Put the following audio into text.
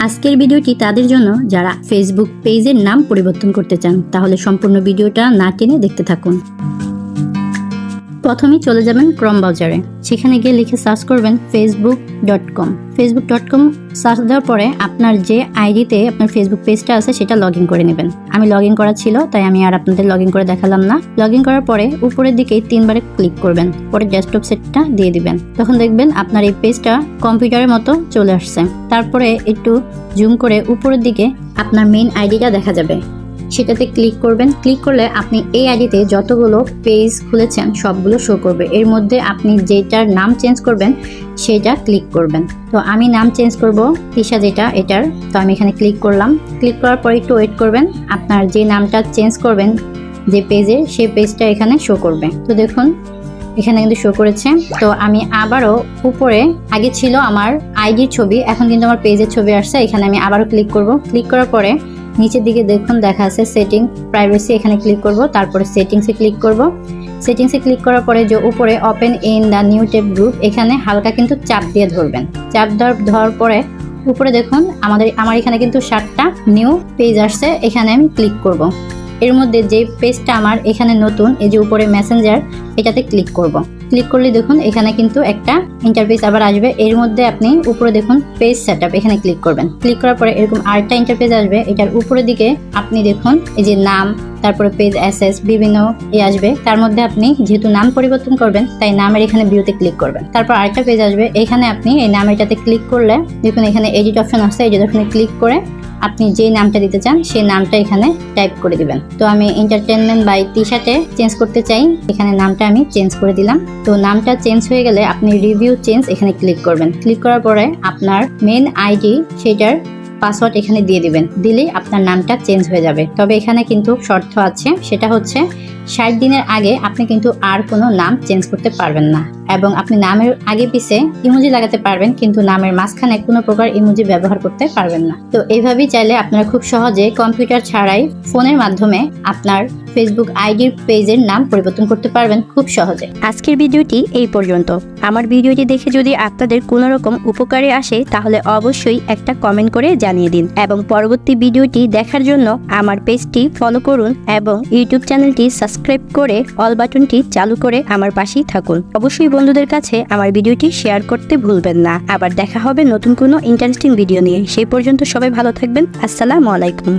আজকের ভিডিওটি তাদের জন্য। যারা ফেসবুক পেজের নাম পরিবর্তন করতে চান, তাহলে সম্পূর্ণ ভিডিওটা না টেনে দেখতে থাকুন। প্রথমেই চলে যাবেন ক্রম ব্রাউজারে সেখানে গিয়ে লিখে সার্চ করবেন Facebook dot com Facebook dot com search দেওয়ার পরে আপনার যে আইডিতে আপনার ফেসবুক পেজটা আছে, সেটা লগ ইন করে নেবেন। আমি লগ ইন করা ছিল, তাই আমি আর আপনাদের লগ ইন করে দেখালাম না। লগ ইন করার পরে উপরের দিকেই তিনবারে ক্লিক করবেন। পরে ডেস্কটপ সেটটা দিয়ে দিবেন। তখন দেখবেন আপনার এই পেজটা কম্পিউটারের মতো চলে আসছে। তারপরে একটু জুম করে উপরের দিকে আপনার মেইন আইডিটা দেখা যাবে। সেটাতে ক্লিক করবেন। ক্লিক করলে আপনি এই আইডিতে যতগুলো পেজ খুলেছেন, সবগুলো শো করবে। এর মধ্যে আপনি যেটার নাম চেঞ্জ করবেন, সেটা ক্লিক করবেন। তো আমি নাম চেঞ্জ করব, তিশা যেটা, এটার। তো আমি এখানে ক্লিক করলাম। ক্লিক করার পরে একটু ওয়েট করবেন। আপনার যে নামটা চেঞ্জ করবেন, যে পেজের সেই পেজটা এখানে শো করবে। তো দেখুন, এখানে কিন্তু শো করেছে। তো আমি আবারও উপরে, আগে ছিল আমার আইডির ছবি, এখন কিন্তু আমার পেজের ছবি আসছে। এখানে আমি আবারও ক্লিক করব। ক্লিক করার পরে নিচের দিকে দেখুন দেখা আছে সেটিং প্রাইভেসি এখানে ক্লিক করব, তারপরে সেটিংসে ক্লিক করব। সেটিংসে ক্লিক করার পরে যে উপরে open in the new tab group এখানে হালকা কিন্তু চাপ দিয়ে ধরবেন। চাপ ধর ধরার পরে উপরে দেখুন আমাদের, আমার এখানে কিন্তু সাতটা নিউ পেজ আসছে, এখানে আমি ক্লিক করব। এর মধ্যে যে পেজটা আমার এখানে নতুন, এই যে উপরে মেসেঞ্জার এটাতে ক্লিক করব। ক্লিক করলে দেখুন, এখানে কিন্তু একটা ইন্টারফেস আবার আসবে। এর মধ্যে আপনি উপরে দেখুন পেজ সেট এখানে ক্লিক করবেন। ক্লিক করার পরে এরকম আরেকটা ইন্টারফেস আসবে। এটার উপরের দিকে আপনি দেখুন, এই যে নাম, তারপরে পেজ অ্যাসেস বিভিন্ন এ আসবে। তার মধ্যে আপনি যেহেতু নাম পরিবর্তন করবেন, তাই নামের এখানে ভিউতে ক্লিক করবেন। তারপর আরেকটা পেজ আসবে। এখানে আপনি এই নামেরটাতে ক্লিক করলে, দেখুন এখানে এডিট অপশন আসছে। এডিট অপশনে ক্লিক করে আপনি যে নামটা দিতে চান, সেই নামটা এখানে টাইপ করে দিবেন। তো আমি এন্টারটেনমেন্ট বাই টি শার্টে চেঞ্জ করতে চাই। এখানে নামটা আমি চেঞ্জ করে দিলাম। তো নামটা চেঞ্জ হয়ে গেলে আপনি রিভিউ চেঞ্জ এখানে ক্লিক করবেন। ক্লিক করার পরে আপনার মেন আইডি সেটার পাসওয়ার্ড এখানে দিয়ে দিবেন। দিলেই আপনার নামটা চেঞ্জ হয়ে যাবে। তবে এখানে কিন্তু শর্ত আছে, সেটা হচ্ছে ষাট দিনের আগে আপনি কিন্তু আর কোনো নাম চেঞ্জ করতে পারবেন না। এবং আপনি নামের আগে পিছে ইমোজি লাগাতে পারবেন, কিন্তু নামের মাঝখানে কোনো প্রকার ইমোজি ব্যবহার করতে পারবেন না। তো এইভাবেই চাইলে আপনারা খুব সহজে কম্পিউটার ছাড়াই ফোনের মাধ্যমে আপনার ফেসবুক আইডির পেজের নাম পরিবর্তন করতে পারবেন খুব সহজে। আজকের ভিডিওটি এই পর্যন্ত। আমার ভিডিওটি দেখে যদি আপনাদের কোনো রকম উপকারে আসে, তাহলে অবশ্যই একটা কমেন্ট করে জানিয়ে দিন। এবং পরবর্তী ভিডিওটি দেখার জন্য আমার পেজটি ফলো করুন এবং ইউটিউব চ্যানেলটি সাবস্ক্রাইব করে অল বাটনটি চালু করে আমার পাশেই থাকুন। অবশ্যই বন্ধুদের কাছে আমার ভিডিওটি শেয়ার করতে ভুলবেন না। আবার দেখা হবে নতুন কোনো ইন্টারেস্টিং ভিডিও নিয়ে। সেই পর্যন্ত সবাই ভালো থাকবেন। আসসালামু আলাইকুম।